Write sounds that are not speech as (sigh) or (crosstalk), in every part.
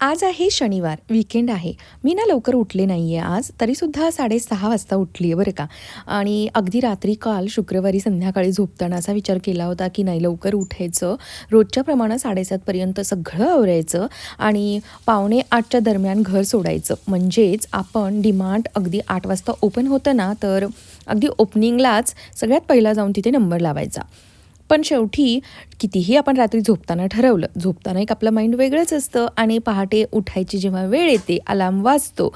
आज आहे शनिवार विकेंड आहे. मी ना लवकर उठले नाही आहे आज तरीसुद्धा साडेसहा वाजता उठली आहे बरं का. आणि अगदी रात्री काल शुक्रवारी संध्याकाळी झोपताना असा विचार केला होता की नाही लवकर उठायचं. रोजच्या प्रमाणात साडेसातपर्यंत सगळं आवरायचं आणि पावणे आठच्या दरम्यान घर सोडायचं. म्हणजेच आपण डिमांड अगदी आठ वाजता ओपन होतं ना तर अगदी ओपनिंगलाच सगळ्यात पहिला जाऊन तिथे नंबर लावायचा. पण शेवटी कितीही आपण रात्री झोपताना ठरवलं झोपताना एक आपलं माइंड वेगळंच असतं आणि पहाटे उठायची जेव्हा वेळ येते अलार्म वाजतो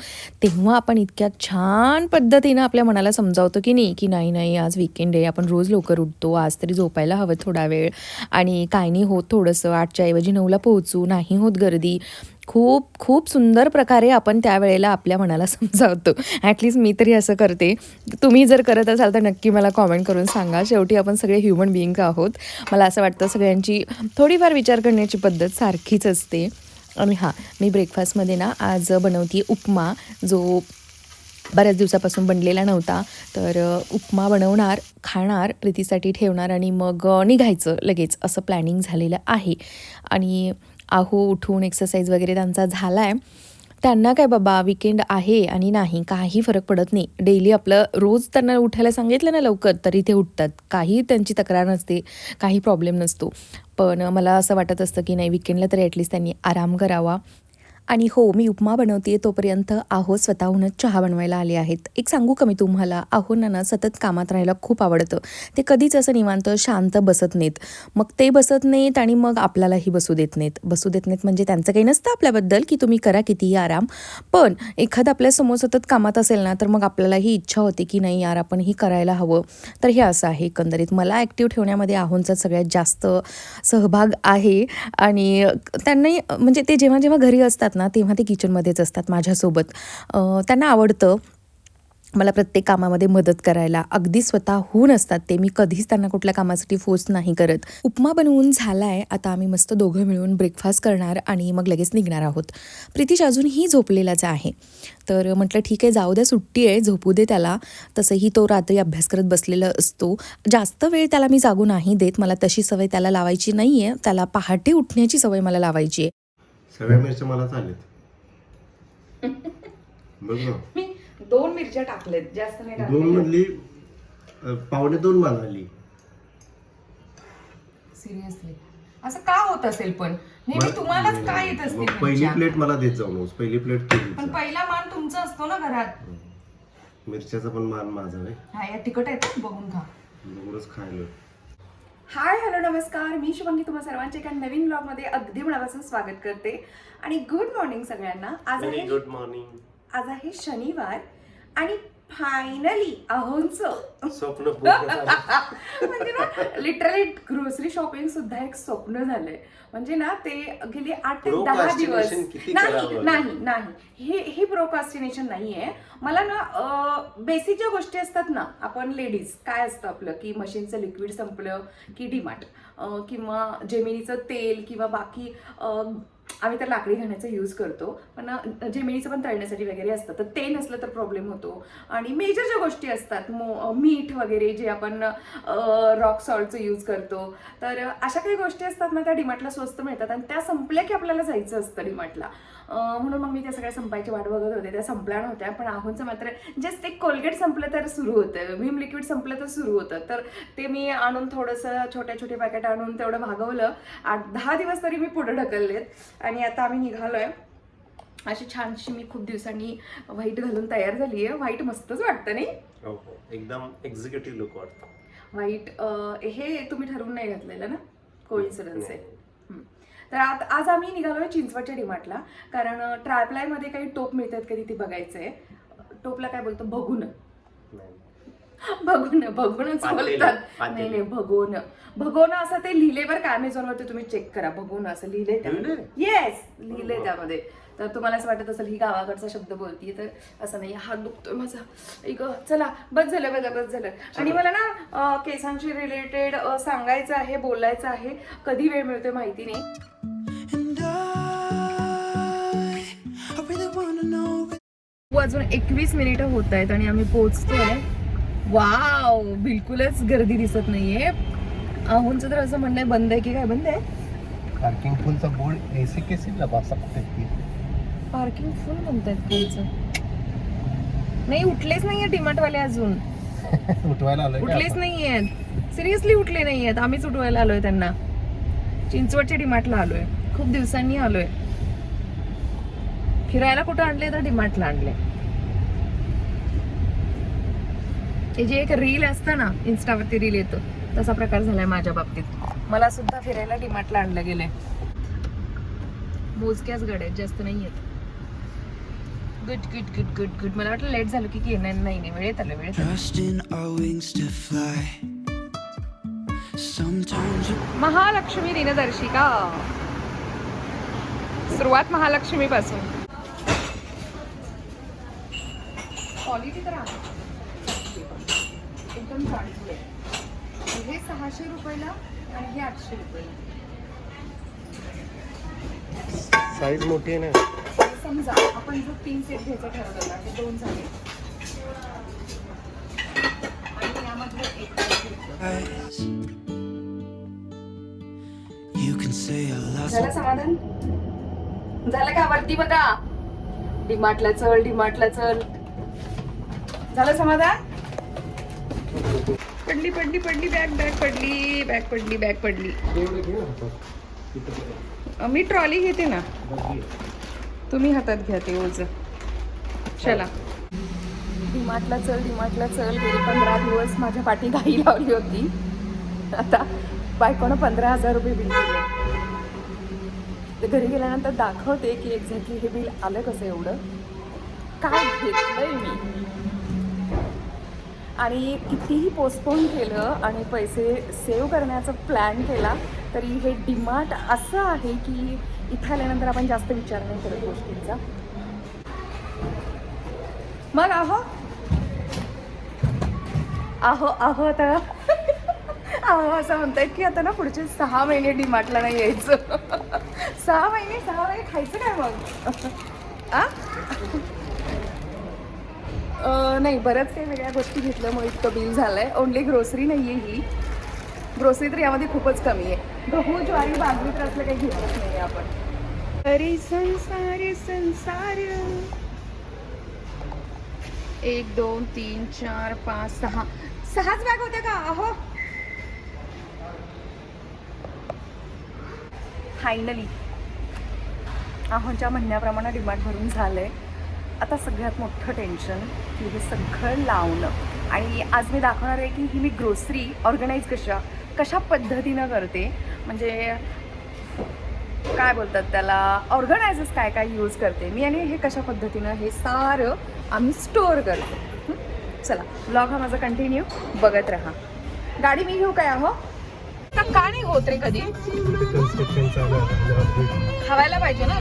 तेव्हा आपण इतक्या छान पद्धतीनं आपल्या मनाला समजावतो की नाही की नाही नाही आज विकेंड आहे आपण रोज लवकर उठतो आज तरी झोपायला हवं थोडा वेळ आणि काय नाही होत थोडंसं आठच्या ऐवजी नऊला पोहोचू नाही होत गर्दी खूप खूप सुंदर प्रकारे आपण त्यावेळेला आपल्या मनाला समजावतो. ॲटलिस्ट मी तरी असं करते. तुम्ही जर करत असाल तर नक्की मला कॉमेंट करून सांगा. शेवटी आपण सगळे ह्युमन बिईंग आहोत. मला असं वाटतं सगळ्यांची थोडीफार विचार करण्याची पद्धत सारखीच असते. आणि हां मी ब्रेकफास्टमध्ये ना आज बनवते उपमा जो बऱ्याच दिवसापासून बनलेला नव्हता. तर उपमा बनवणार खाणार प्रीतीसाठी ठेवणार आणि मग निघायचं लगेच. असं प्लॅनिंग झालेलं आहे. आणि आहो उठून एक्सरसाइज वगैरे त्यांचा झाला आहे त्यांना काय बाबा विकेंड आहे आणि नाही काही फरक पडत नाही. डेली आपलं रोज त्यांना उठायला सांगितलं ना लवकर तरी ते उठतात. काही त्यांची तक्रार नसते काही प्रॉब्लेम नसतो. पण मला असं वाटत असतं की नाही विकेंडला तरी ॲटलिस्ट त्यांनी आराम करावा. आणि हो मी उपमा बनवते तोपर्यंत आहो स्वतःहूनच चहा बनवायला आले आहेत. एक सांगू का मी तुम्हाला? आहोंना ना सतत कामात राहायला खूप आवडतं. ते कधीच असं निवांत शांत बसत नाहीत. मग ते बसत नाहीत आणि मग आपल्यालाही बसू देत नाहीत. बसू देत नाहीत म्हणजे त्यांचं काही नसतं आपल्याबद्दल की तुम्ही करा कितीही आराम. पण एखादं आपल्यासमोर सतत कामात असेल ना तर मग आपल्यालाही इच्छा होते की नाही यार आपण ही करायला हवं. तर हे असं आहे एकंदरीत. मला ॲक्टिव्ह ठेवण्यामध्ये आहोंचा सगळ्यात जास्त सहभाग आहे. आणि त्यांनाही म्हणजे ते जेव्हा जेव्हा घरी असतात ना तेव्हा ते किचनमध्येच असतात माझ्यासोबत. त्यांना आवडतं मला प्रत्येक कामामध्ये मदत करायला. अगदी स्वतःहून असतात ते. मी कधीच त्यांना कुठल्या कामासाठी फोर्स नाही करत. उपमा बनवून झाला आहे आता आम्ही मस्त दोघं मिळून ब्रेकफास्ट करणार आणि मग लगेच निघणार आहोत. प्रितीश अजूनही झोपलेलाच आहे. तर म्हटलं ठीक आहे जाऊ द्या सुट्टी आहे झोपू दे त्याला. तसंही तो रात्री अभ्यास करत बसलेला असतो. जास्त वेळ त्याला मी जागू नाही देत. मला तशी सवय त्याला लावायची नाही आहे त्याला पहाटे उठण्याची सवय मला लावायची आहे. सगळ्या मिरच्या मला चालेत (laughs) बघ ना. मी दोन मिरच्या टाकलेत जास्त नाही दोन मधली अं, पावणे दोन मानाली सिरियसली असं का होत असेल पण? नेहमी तुम्हालाच काय येत मग असतील पहिली मिरच्या? प्लेट मला देत जाऊ नकोस पहिली प्लेट पण तुझी पहिला मान तुमचा असतो ना घरात. मिरच्याचा पण मान माझा आहे हा या तिकट आहेत हं, बघून खा. एवढंच खायला. हाय हॅलो नमस्कार. मी शुभांगी तुम्हा सर्वांचे एका नवीन ब्लॉगमध्ये अगदी मनापासून स्वागत करते. आणि गुड मॉर्निंग सगळ्यांना. आज आहे गुड मॉर्निंग आज आहे शनिवार आणि फायनली अहोंचं. स्वप्न. (laughs) म्हणजे ना लिटरली ग्रोसरी शॉपिंग सुद्धा एक स्वप्न झालंय. म्हणजे ना ते गेले आठ ते दहा दिवस. नाही? नाही नाही. हे हे प्रोकास्टिनेशन नाहीये. मला ना बेसिक ज्या गोष्टी असतात ना आपण लेडीज काय असतं आपलं? की मशीनचं लिक्विड संपलं की डिमाट किंवा जेमिनीचं तेल किंवा बाकी आम्ही तर लाकडी घाण्याचा यूज करतो पण जेमिनीचं पण तळण्यासाठी वगैरे असतं. तर ते नसलं तर प्रॉब्लेम होतो. आणि मेजर ज्या गोष्टी असतात मो मीठ वगैरे जे आपण रॉक सॉल्टचं यूज करतो तर अशा काही गोष्टी असतात ना त्या डिमार्टला स्वस्त मिळतात. आणि त्या संपल्या की आपल्याला जायचं असतं डिमार्टला म्हणून मग मी त्या सगळ्या संपायची वाट बघत होते. त्या संपल्या नव्हत्या पण आहोंचं मात्र जस्ट एक कोलगेट संपलं तर सुरू होतं. व्हीम लिक्विड संपलं तर सुरू होतं. तर ते मी आणून थोडंसं छोटे छोटे पॅकेट आणून तेवढं भागवलं. आठ दहा दिवस तरी मी पुढे ढकललेत. आणि आता आम्ही निघालोय. अशी छानशी मी खूप दिवसांनी व्हाईट घालून तयार झाली आहे व्हाईट मस्तच वाटतं नाही? हो, हो. एकदम एक्झिक्युटिव्ह लुक वाटतो. व्हाईट हे तुम्ही ठरवून नाही घातलेलं ना? कोइन्सिडन्स आहे. हम्म. तर आज आज आम्ही निघालोय चिंचवडच्या डिमार्टला कारण ट्रायप्लायमध्ये काही टोप मिळतात कधी ती बघायचं आहे टोपला काय बोलतो? बघून. (laughs) बघून बघूनच पातेलं, बोलतात. पातेलं. नाही नाही भगोन भगोन असं ते लिहिले बरं का अमेझॉनवरती तुम्ही चेक करा. भगोन असं लिहिलंय? येस लिहिलंय बरं. त्यामध्ये. तर तुम्हाला असं वाटत असेल ही गावाकडचा शब्द बोलतीये तर असं नाही. हात दुखतोय माझा. ऐक चला बस झालं बस बस झालं. आणि मला ना अं, केसांशी रिलेटेड सांगायचं आहे बोलायचं आहे. कधी वेळ मिळतोय माहिती नाही. And I वाजून एकवीस मिनिटं होत आहेत आणि आम्ही पोहोचतोय. वाव बिलकुलच गर्दी दिसत नाहीये. अहोंचं तर असं म्हणणं बंद आहे की काय बंद आहे? पार्किंग फुलचा बोर्ड ऐसे कैसे लगा सकते पार्किंग फुल म्हणतायत खायचं नाही उठलेच नाहीये डिमार्टवाले अजून. (laughs) उठवायला आलोय का उठलेच आपण? नाहीयेत. सिरियसली उठले नाहीयेत. आम्हीच उठवायला आलोय त्यांना. चिंचवडच्या डिमार्टला आलोय. खूप दिवसांनी आलोय. फिरायला कुठं आणले तर डिमार्टला आणले. हे जे एक रील असतं ना इन्स्टावरती रील येतो तसा प्रकार झालाय माझ्या बाबतीत. मला सुद्धा फिरायला डिमार्टला आणलं गेलंय. मोजक्याच गड्या आहेत जास्त नाही आहेत good good good good good मला वाटलं लेट झालं की की नाही नाही नाही, वेळेत आलं वेळेत महालक्ष्मी दिनदर्शिका. सुरुवात महालक्ष्मी पासून क्वालिटी तर एकदम चांगली आहे हे सहाशे रुपयाला आणि हे आठशे रुपयाला. साईज मोठी आहे ना? समजा आपण जर तीन सेट घ्यायचं ठरवलं आणि दोन झाले. आणि यामधलं एक. झालं समाधान? झालं का वरती बघा? डिमार्टला चल डिमार्टला चल. झालं समाधान? पडली पडली पडली बॅग बॅग पडली बॅग पडली बॅग पडली. मी ट्रॉली घेते ना. तुम्ही हातात घ्या ते ओझ. चला. डिमार्टला चल डिमार्टला चल. गेली पंधरा दिवस माझ्या पाठी घाई लावली होती. आता बायकोनं पंधरा हजार रुपये बिल केले ते घरी गेल्यानंतर दाखवते की एक्झॅक्टली हे बिल आलं कसं एवढं. काय घेतलंय मी? आणि कितीही पोस्टपोन केलं आणि पैसे सेव्ह करण्याचा प्लॅन केला तरी हे डिमार्ट असं आहे की इथं आल्यानंतर आपण जास्त विचार नाही करत गोष्टींचा. मग आहो. आहो आहो आता. आहो असं म्हणतायत की आता ना पुढचे सहा महिने डिमार्टला नाही यायचं. सहा महिने सहा महिने खायचं काय मग? आ? नाही बऱ्याच काही वेगळ्या गोष्टी घेतल्यामुळे इतकं बिल झालंय. ओनली ग्रोसरी नाही आहे ही. ग्रोसरी तर यामध्ये खूपच कमी आहे. गहू ज्वारी बाजरी तर असलं काही घेतलंच नाही आपण. अरे संसार संसार. एक दोन तीन चार पाच सहा. सहाच बॅग होत्या का? अहो. फायनली अहोच्या म्हणण्याप्रमाणे डिमांड भरून झालंय. आता सगळ्यात मोठं टेन्शन की हे सगळं लावणं. आणि आज मी दाखवणार आहे की ही मी ग्रोसरी ऑर्गनाईज कशा कशा पद्धतीनं करते. म्हणजे काय बोलतात त्याला ऑर्गनायझर्स काय काय यूज करते मी आणि हे कशा पद्धतीनं हे सारं आम्ही स्टोअर करतो? चला ब्लॉग हा माझा कंटिन्यू बघत राहा. गाडी मी घेऊ काय अहो? का का नाही होत रे कधी. हवायला पाहिजे ना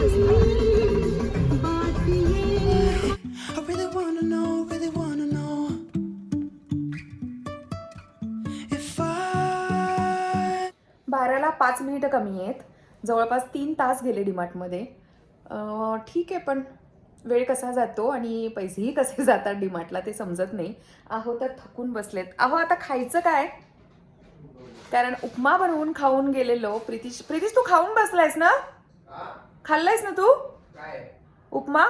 पाच मिनिटं कमी आहेत. जवळपास तीन तास गेले डीमार्टमध्ये. ठीक आहे पण वेळ कसा जातो आणि पैसेही कसे (laughs) जातात डीमार्टला ते समजत नाही. आहो तर थकून बसलेत. अहो आता खायचं काय? कारण उपमा बनवून खाऊन गेलेलो. प्रितीश प्रितीश तू खाऊन बसलायस ना? खाल्लायस ना तू? उपमा?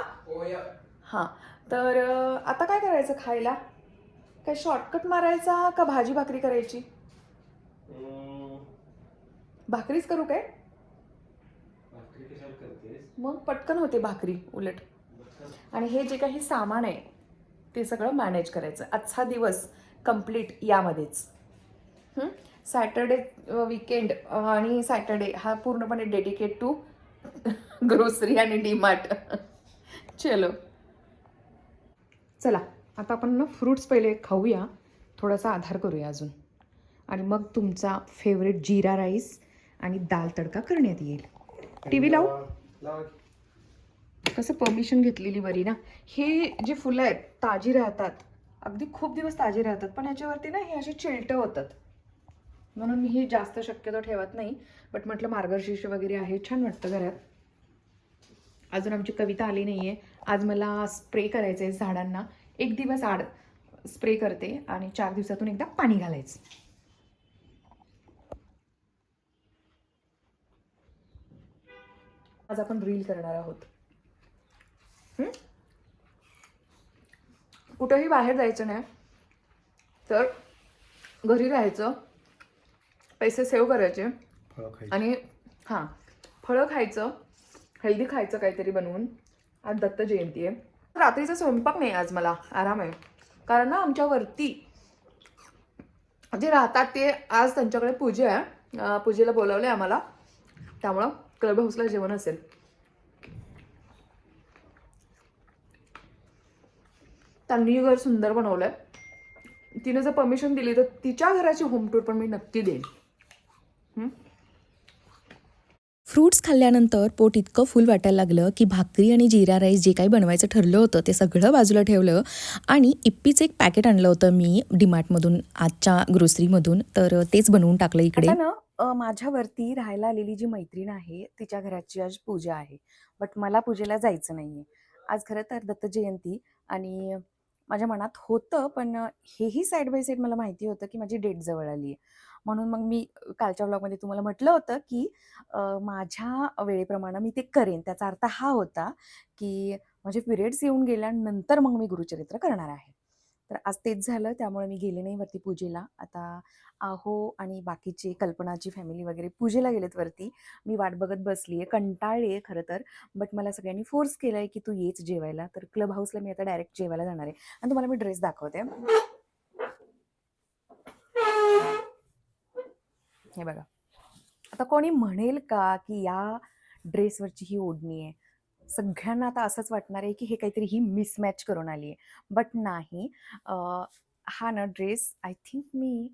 हां. तर आता काय करायचं खायला? काय शॉर्टकट मारायचा का भाजी भाकरी करायची? भाकरीच करू काय? मग पटकन होते भाकरी उलट. आणि हे जे काही सामान आहे ते सगळं मॅनेज करायचं. आजचा दिवस कंप्लीट यामध्येच. सॅटर्डे विकेंड आणि सॅटर्डे हा पूर्णपणे डेडिकेट टू (laughs) ग्रोसरी आणि डीमार्ट. चलो. चला आता आपण ना फ्रूट्स पहिले खाऊया. थोडासा आधार करूया अजून. आणि मग तुमचा फेवरेट जिरा राईस आणि दाल तडका करण्यात येईल. टी व्ही लावू? कसं परमिशन घेतलेली बरी ना. हे जे फुलं आहेत ताजी राहतात. अगदी खूप दिवस ताजी राहतात पण याच्यावरती ना हे असे चिलटं होतात. म्हणून मी हे जास्त शक्यतो ठेवत नाही बट म्हटलं मार्गशीर्ष वगैरे आहे छान वाटतं घरात. अजून आमची कविता आली नाही आहे आज मला स्प्रे करायचं आहे झाडांना. एक दिवस आड स्प्रे करते आणि चार दिवसातून एकदा पाणी घालायचं. आज आपण रील करणार आहोत. हं? कुठंही बाहेर जायचं नाही तर घरी राहायचं पैसे सेव्ह करायचे आणि हां फळं खायचं हेल्दी खायचं काहीतरी बनवून. आज दत्त जयंती आहे. रात्रीचा स्वयंपाक नाही आज मला आराम आहे. कारण ना आमच्या वरती जे राहतात ते आज त्यांच्याकडे पूजा आहे. पूजेला बोलावले आम्हाला. त्यामुळं क्लब हाऊसला जेवण असेल. त्यांनी घर सुंदर बनवलंय. तिने जर परमिशन दिली तर तिच्या घराची होम टूर पण मी नक्की देईन. फ्रूट्स खाल्ल्यानंतर पोट इतकं फुल वाटायला लागलं की भाकरी आणि जिरा राईस जे काही बनवायचं ठरलं होतं ते सगळं बाजूला ठेवलं. आणि इप्पीचं एक पॅकेट आणलं होतं मी डीमार्टमधून आजच्या ग्रोसरीमधून तर तेच बनवून टाकलं इकडे. माझ्यावरती राहायला आलेली जी मैत्रीण आहे तिच्या घराची आज पूजा आहे. बट मला पूजेला जायचं नाही आहे आज खरं तर दत्त जयंती आणि माझ्या मनात होतं पण हेही साईड बाय साईड मला माहिती होतं की माझी डेट जवळ आली आहे म्हणून मग मी कालच्या ब्लॉगमध्ये तुम्हाला म्हटलं होतं की माझ्या वेळेप्रमाणे मी ते करेन. त्याचा अर्थ हा होता की माझे पिरियड्स येऊन गेल्यानंतर मग मी गुरुचरित्र करणार आहे. तर आज तेच झालं त्यामुळे मी गेले नाही वरती पूजेला. आता आहो आणि बाकीचे कल्पनाची फॅमिली वगैरे पूजेला गेलेत वरती मी वाट बघत बसली आहे कंटाळली आहे खरं तर. बट मला सगळ्यांनी फोर्स केला आहे की तू येच जेवायला. तर क्लब हाऊसला मी आता डायरेक्ट जेवायला जाणार आहे. आणि तुम्हाला मी ड्रेस दाखवते. हे बघा. आता कोणी म्हणेल का की या ड्रेसवरची ही ओढणी आहे? सगळ्यांना आता असंच वाटणार आहे की हे काहीतरी ही मिसमॅच करून आली आहे बट नाही हा ना ड्रेस आय थिंक मी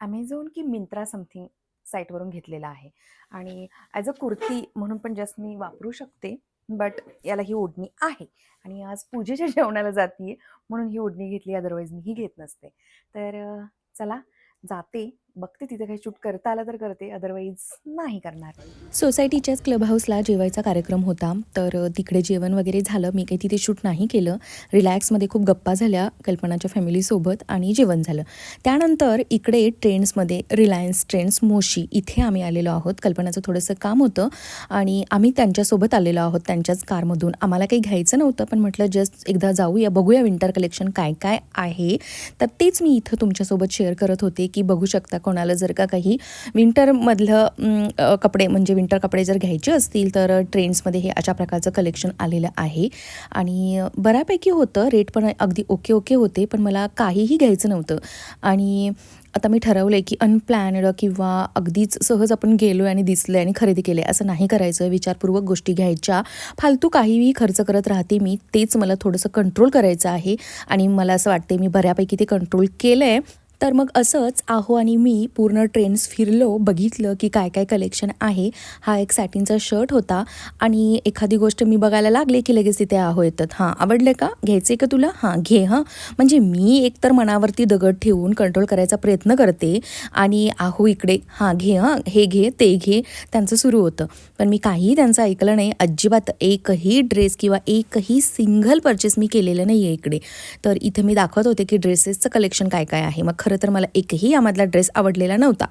ॲमेझॉन की मिंत्रा समथिंग साईटवरून घेतलेला आहे. आणि ॲज अ कुर्ती म्हणून पण जस्ट मी वापरू शकते बट याला ही ओढणी आहे. आणि आज पूजेच्या (laughs) जेवणाला जाते म्हणून ही ओढणी घेतली अदरवाईज मी ही घेत नसते. तर चला जाते. बघते तिथे काही शूट करता आलं तर करते अदरवाईज नाही करणार. सोसायटीच्याच क्लब हाऊसला जेवायचा कार्यक्रम होता तर तिकडे जेवण वगैरे झालं मी काही तिथे शूट नाही केलं. रिलॅक्समध्ये खूप गप्पा झाल्या कल्पनाच्या फॅमिलीसोबत आणि जेवण झालं. त्यानंतर इकडे ट्रेंड्समध्ये रिलायन्स ट्रेंड्स मोशी इथे आम्ही आलेलो आहोत. कल्पनाचं थोडंसं काम होतं आणि आम्ही त्यांच्यासोबत आलेलो आहोत त्यांच्याच कारमधून. आम्हाला काही घ्यायचं नव्हतं पण म्हटलं जस्ट एकदा जाऊया बघूया विंटर कलेक्शन काय काय आहे. तर तेच मी इथं तुमच्यासोबत शेअर करत होते की बघू शकता कोणाला जर का काही विंटरमधलं कपडे म्हणजे विंटर कपडे जर घ्यायचे असतील तर ट्रेंड्समध्ये हे अशा प्रकारचं कलेक्शन आलेलं आहे. आणि बऱ्यापैकी होतं रेट पण अगदी ओके ओके होते पण मला काहीही घ्यायचं नव्हतं. आणि आता मी ठरवलं आहे की अनप्लॅनड किंवा अगदीच सहज आपण गेलो आहे आणि दिसलं आहे आणि खरेदी केले असं नाही करायचं. विचारपूर्वक गोष्टी घ्यायच्या. फालतू काहीही खर्च करत राहते मी तेच मला थोडंसं कंट्रोल करायचं आहे. आणि मला असं वाटते मी बऱ्यापैकी ते कंट्रोल केलं आहे तर मग असंच आहो आणि मी पूर्ण ट्रेंड्स फिरलो बघितलं की काय काय कलेक्शन आहे. हा एक सॅटिनचा शर्ट होता आणि एखादी गोष्ट मी बघायला लागले की लगेच तिथे आहो येतात. हां आवडलं का? घ्यायचे का तुला? हां घे हां. म्हणजे मी एकतर मनावरती दगड ठेवून कंट्रोल करायचा प्रयत्न करते आणि आहो इकडे हां घे हां हे घे ते घे त्यांचं सुरू होतं. पण मी काहीही त्यांचं ऐकलं नाही. अजिबात एकही ड्रेस किंवा एकही सिंगल परचेस मी केलेलं नाही आहे इकडे. तर इथे मी दाखवत होते की ड्रेसेसचं कलेक्शन काय काय आहे. मग खरं खरं तर मला एकही यामधला ड्रेस आवडलेला नव्हता.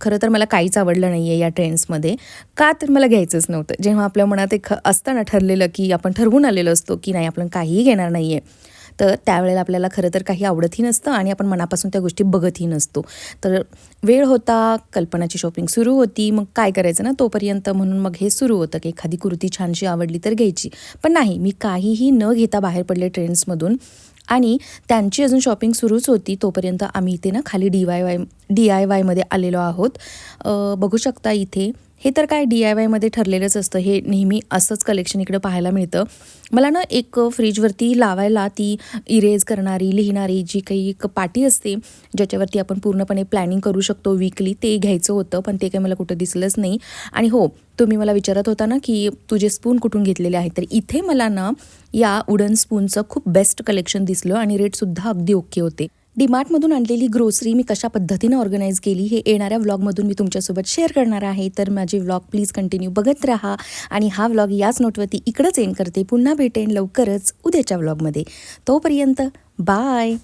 खरं तर मला काहीच आवडलं नाही आहे या ट्रेंड्समध्ये. का तर मला घ्यायचंच नव्हतं. जेव्हा आपल्या मनात एक असताना ठरलेलं की आपण ठरवून आलेलो असतो की नाही आपण काहीही घेणार नाही आहे तर त्यावेळेला आपल्याला खरं तर काही आवडतही नसतं आणि आपण मनापासून त्या गोष्टी बघतही नसतो. तर वेळ होता कल्पनाची शॉपिंग सुरू होती मग काय करायचं ना तोपर्यंत म्हणून मग हे सुरू होतं की एखादी कुर्ती छानशी आवडली तर घ्यायची. पण नाही मी काहीही न घेता बाहेर पडले ट्रेंड्समधून आणि त्यांची अजून शॉपिंग सुरूच होती तोपर्यंत आम्ही इथे ना खाली D Y Y D I वायमध्ये आलेलो आहोत. बघू शकता इथे हे तर काय डी आय वायमध्ये ठरलेलंच असतं. हे नेहमी असंच कलेक्शन इकडं पाहायला मिळतं. मला ना एक फ्रीजवरती लावायला ती इरेज करणारी लिहिणारी जी काही एक पाटी असते ज्याच्यावरती आपण पूर्णपणे प्लॅनिंग करू शकतो वीकली ते घ्यायचं होतं पण ते काही मला कुठं दिसलंच नाही. आणि हो तुम्ही मला विचारत होता ना की तुझे स्पून कुठून घेतलेले आहेत तर इथे मला ना या वुडन स्पूनचं खूप बेस्ट कलेक्शन दिसलं आणि रेटसुद्धा अगदी ओके होते. डीमार्टमधून आणलेली ग्रोसरी मी कशा पद्धतीनं ऑर्गनाईज केली हे येणाऱ्या व्लॉगमधून मी तुमच्यासोबत शेअर करणार आहे. तर माझे व्लॉग प्लीज कंटिन्यू बघत राहा आणि हा व्लॉग याच नोटवरती इकडंच एंड करते. पुन्हा भेटेन लवकरच उद्याच्या व्लॉगमध्ये तोपर्यंत बाय